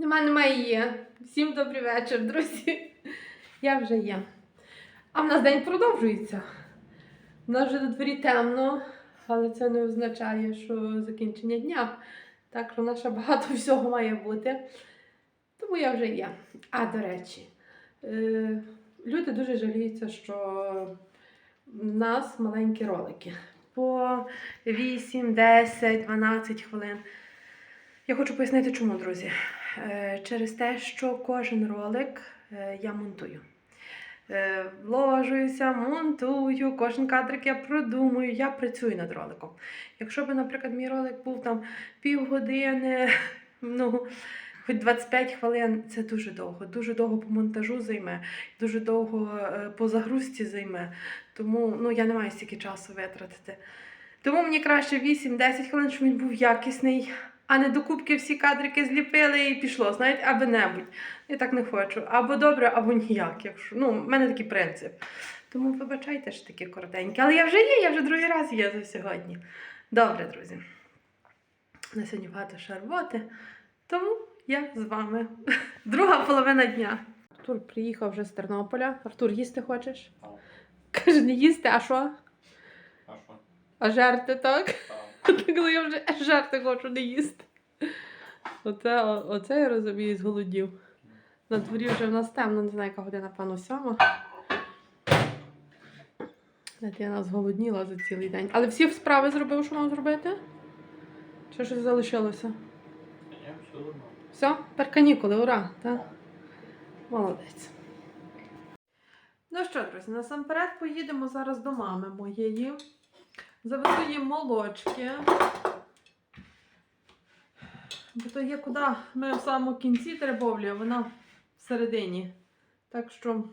Нема, немає є. Всім добрий вечір, друзі. Я вже є. А в нас день продовжується. У нас вже на дворі темно, але це не означає, що закінчення дня. Так що в нас багато всього має бути. Тому я вже є. А до речі, е, люди дуже жаліються, що в нас маленькі ролики. По 8, 10, 12 хвилин. Я хочу пояснити, чому, друзі. Е, Через те, що кожен ролик е, я монтую. Е, Вложуюся, монтую, кожен кадрик я продумую, я працюю над роликом. Якщо б, наприклад, мій ролик був там півгодини, ну, хоч 25 хвилин, це дуже довго. Дуже довго по монтажу займе, дуже довго по загрузці займе. Тому ну, я не маю стільки часу витратити. Тому мені краще 8-10 хвилин, щоб він був якісний, а не докупки всі кадрики зліпили і пішло, знаєте, аби небудь. Я так не хочу. Або добре, або ніяк. Якщо... Ну, в мене такий принцип. Тому вибачайте, що такі коротенькі. Але я вже є, я вже другий раз є за сьогодні. Добре, друзі. На сьогодні багато ще роботи. Тому я з вами. Друга половина дня. Артур приїхав вже з Тернополя. Артур, їсти хочеш? Каже, не їсти, а що? А що? А жерти, так? Коли я вже жерти хочу не їсти. Оце, оце я розумію, зголодів. На дворі вже в нас темно, не знаю, яка година, певно, сьома. Нас зголодніла за цілий день. Але всі справи зробив, що мав зробити? Чи щось залишилося? Все, тепер канікули, ура! Так? Молодець. Ну що, друзі, насамперед поїдемо зараз до мами моєї. Завезу їй молочки. Бо то є куди ми в самому кінці теребовлі, а вона всередині. Так що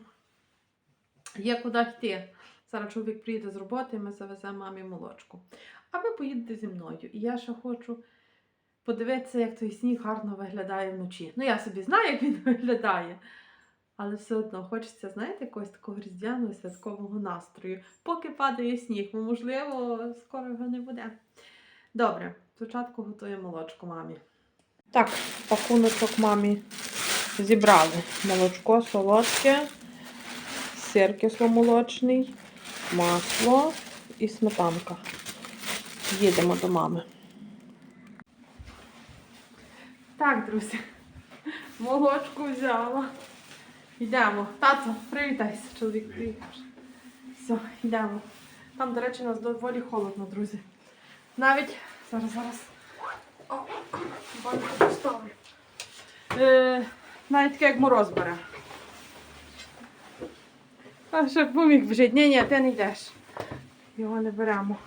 є куди йти. Зараз чоловік приїде з роботи, і ми завеземо мамі молочку. А ви поїдете зі мною. І я ще хочу подивитися, як той сніг гарно виглядає вночі. Ну, я собі знаю, як він виглядає. Але все одно хочеться, знаєте, якогось такого різдвяного святкового настрою. Поки падає сніг, бо, можливо, скоро його не буде. Добре, спочатку готуємо молочко мамі. Так, пакуночок мамі зібрали. Молочко солодке, сир кисломолочний, масло і сметанка. Їдемо до мами. Так, друзі, молочку взяла. Йдемо. Тато, привітайся, чоловік приїхав. Все, йдемо. Там, до речі, у нас доволі холодно, друзі. Навіть зараз, зараз. О, банку поставлю. Е, навіть таке, як мороз бере. А щоб поміг вжити. Ні, ні, ти не йдеш. Його не беремо.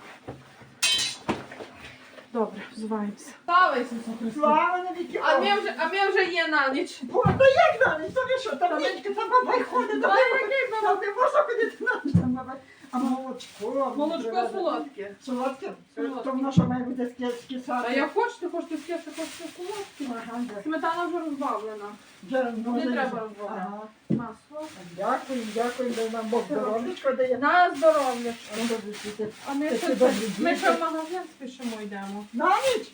Добре, взуваємося. Слава Ісусу Христу! Слава навіки! А ми вже, а ми вже є на ніч. Бо, то як далі? То ви що, там нічка, там бабай ходить, там там не можна ходити на ніч, там бабай. А молочко? Молочко солодке. Солодке? Солодке. То воно що має бути скі- А скисати? я хочете, хочете скільки, хочете солодке. Ага. Сметана вже розбавлена. Ну, Не треба розбавляти. Ага. Масло. Дякую, дякую, дай нам Бог здоров'ячко дає. На здоров'я. А. А ми Такі ще, добрі ми діти. ще в магазин спішимо йдемо. На ніч?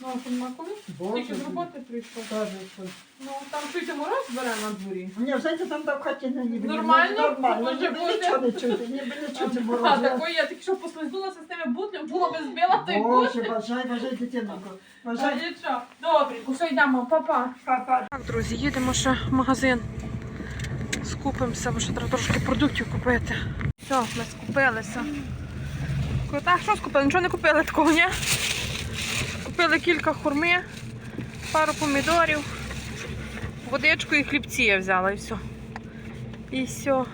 Ну, що? Боже Тільки з роботи прийшов. Каже, що. Ну, там чуйте мороз бере на дворі. Ні, вже там там в хаті не ніби. Нормально? Нормально, Може ніби бути. нічого не чути, ніби не чути А, морозу. такої я тільки що послизнулася з тими бутлем, було би збила той Боже, бажай, бажай, дитинонько. А Бажай. нічого. Добре, все йдемо, папа. Папа. Так, друзі, їдемо ще в магазин. Скупимося, бо ще треба трошки продуктів купити. Все, ми скупилися. Так, що скупили? Нічого не купили такого, ні? Купили кілька хурми, пару помідорів, водичку і хлібці я взяла і все. І все.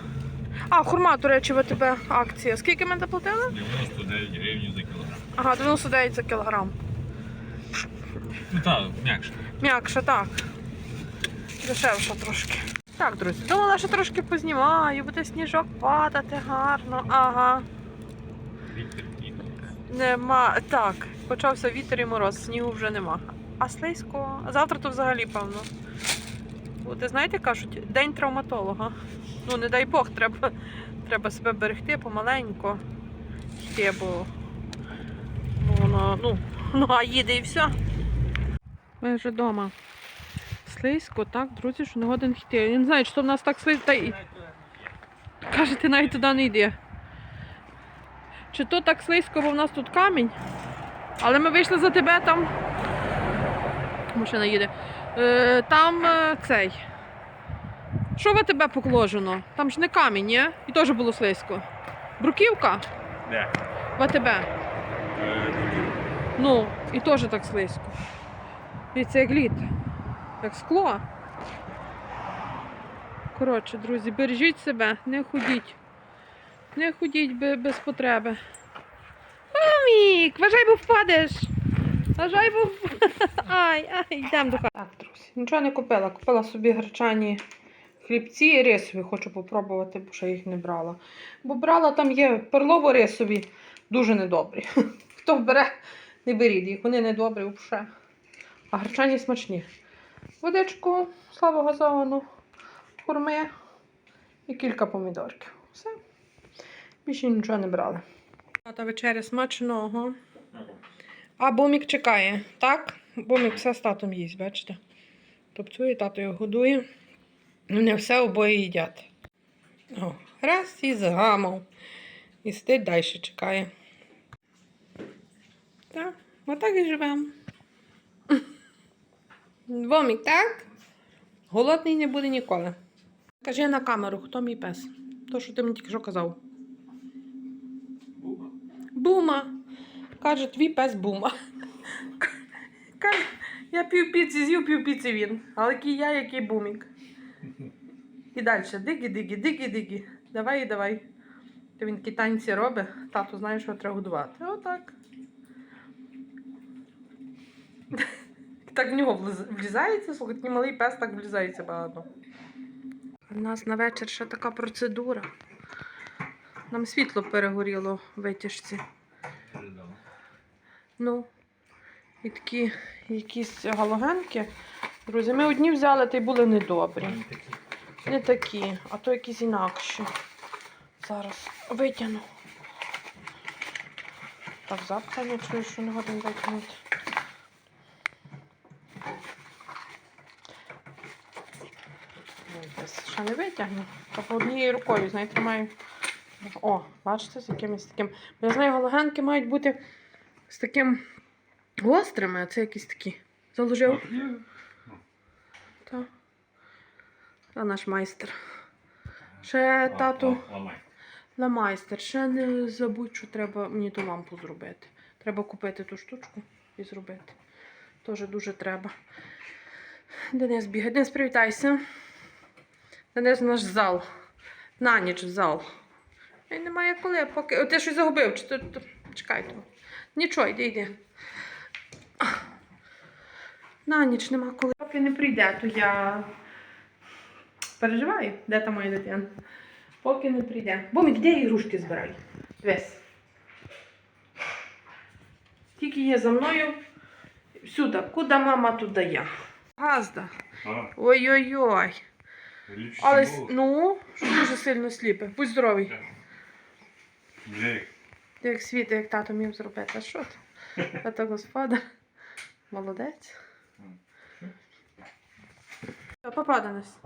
А, хурма, до речі, в тебе акція. Скільки ми доплатили? 99 гривень за кілограм. Ага, 99 за кілограм. Ну так, м'якше. М'якше, так. Дешевше трошки. Так, друзі, думала, що трошки познімаю, буде сніжок падати гарно. Ага. Кіно. Нема. Так, почався вітер і мороз, снігу вже нема. А слизько. А завтра то взагалі, певно. Буде, знаєте, кажуть, день травматолога. Ну, не дай Бог, треба, треба себе берегти помаленьку. Йти, бо, воно, ну, нога їде і все. Ми вже вдома. слизько, так, друзі, що не годен йти. Я не знаю, то в нас так слизько. Та й... Каже, ти навіть туди не йди. Чи то так слизько, бо в нас тут камінь. Але ми вийшли за тебе там. Машина їде. Е, там е, цей. Що в тебе покложено? Там ж не камінь, ні? І теж було слизько. Бруківка Де? в АТБ. Ну, і теж так слизько. І це як лід. Як скло. Коротше, друзі, бережіть себе, не ходіть. Не ходіть без потреби. Мамік, вважай, бо впадеш. Вважай, бо Ай, ай, йдемо до хати. Так, друзі, нічого не купила. Купила собі гречані хлібці рисові хочу попробувати, бо ще їх не брала. Бо брала там є перлово-рисові, дуже недобрі. Хто бере, не беріть їх, вони недобрі взагалі. А гречані смачні. Водичку слабогазовану, хурми і кілька помідорків. Все. Більше нічого не брали. Тата вечеря смачного. А бомік чекає, так? Бомік все з татом їсть, бачите? Топцює, тато його годує. Вони все обоє їдять. О, раз і згамав. І сидить далі чекає. Так, отак і живемо. Вомік, так? Голодний не буде ніколи. Кажи на камеру, хто мій пес? То, що ти мені тільки що казав. Бума. Каже, твій пес бума. Каже, я пів піці з'їв, пів піці він. Але який я, який бумік. І далі. Дигі, дигі, дигі, дигі. Давай, давай. То він такі танці робить. Тату знає, що треба годувати. Отак. Так в нього влізається, слухай, такий малий пес так влізається багато. У нас на вечір ще така процедура. Нам світло перегоріло в витяжці. Ну, і такі якісь галогенки. Друзі, ми одні взяли, та й були недобрі. Не такі, а то якісь інакші. Зараз витягну. Так, запхання чую, що не годин витягнути. Ну, Ще не витягну. Тобто однією рукою, знаєте, тримаю. О, бачите, з якимось таким. Бо Я знаю, галогенки мають бути з таким гострими, а це якісь такі. Заложив? Так. Та наш майстер. Ще тату. На майстер. Ще не забудь, що треба мені ту лампу зробити. Треба купити ту штучку і зробити. Теж дуже треба. Денис бігає. Денис, привітайся. Денис наш зал. На ніч в зал. І немає коли, поки. О, ти щось загубив. Чи Чекай то. Нічого, йди, йди. На ніч нема коли. Поки не прийде, то я переживаю, де та моя дитина. Поки не прийде. Бомік, де ігрушки збирай? Весь. Тільки є за мною. Сюди. Куди мама, туди я. Газда. Ой-ой-ой. Але с- ну, що дуже сильно сліпе. Будь здоровий. Ти як світи, як тато міг зробити. А що ти? Тато господар. Молодець. Папа, Денис.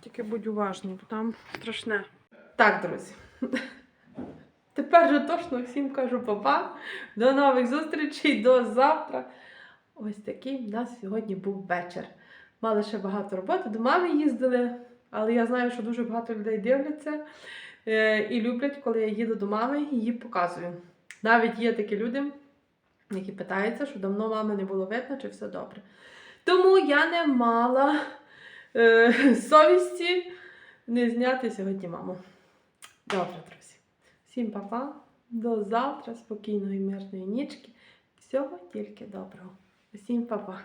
Тільки будь уважний, бо там страшне. Так, друзі. Тепер же точно всім кажу папа. До нових зустрічей, до завтра. Ось такий в нас сьогодні був вечір. Мали ще багато роботи, до мами їздили, але я знаю, що дуже багато людей дивляться і люблять, коли я їду до мами і її показую. Навіть є такі люди, які питаються, що давно мами не було видно, чи все добре. Тому я не мала е, совісті не зняти сьогодні маму. Добре, друзі. Всім па-па. До завтра, спокійної, мирної нічки. Всього тільки доброго. Всім па-па.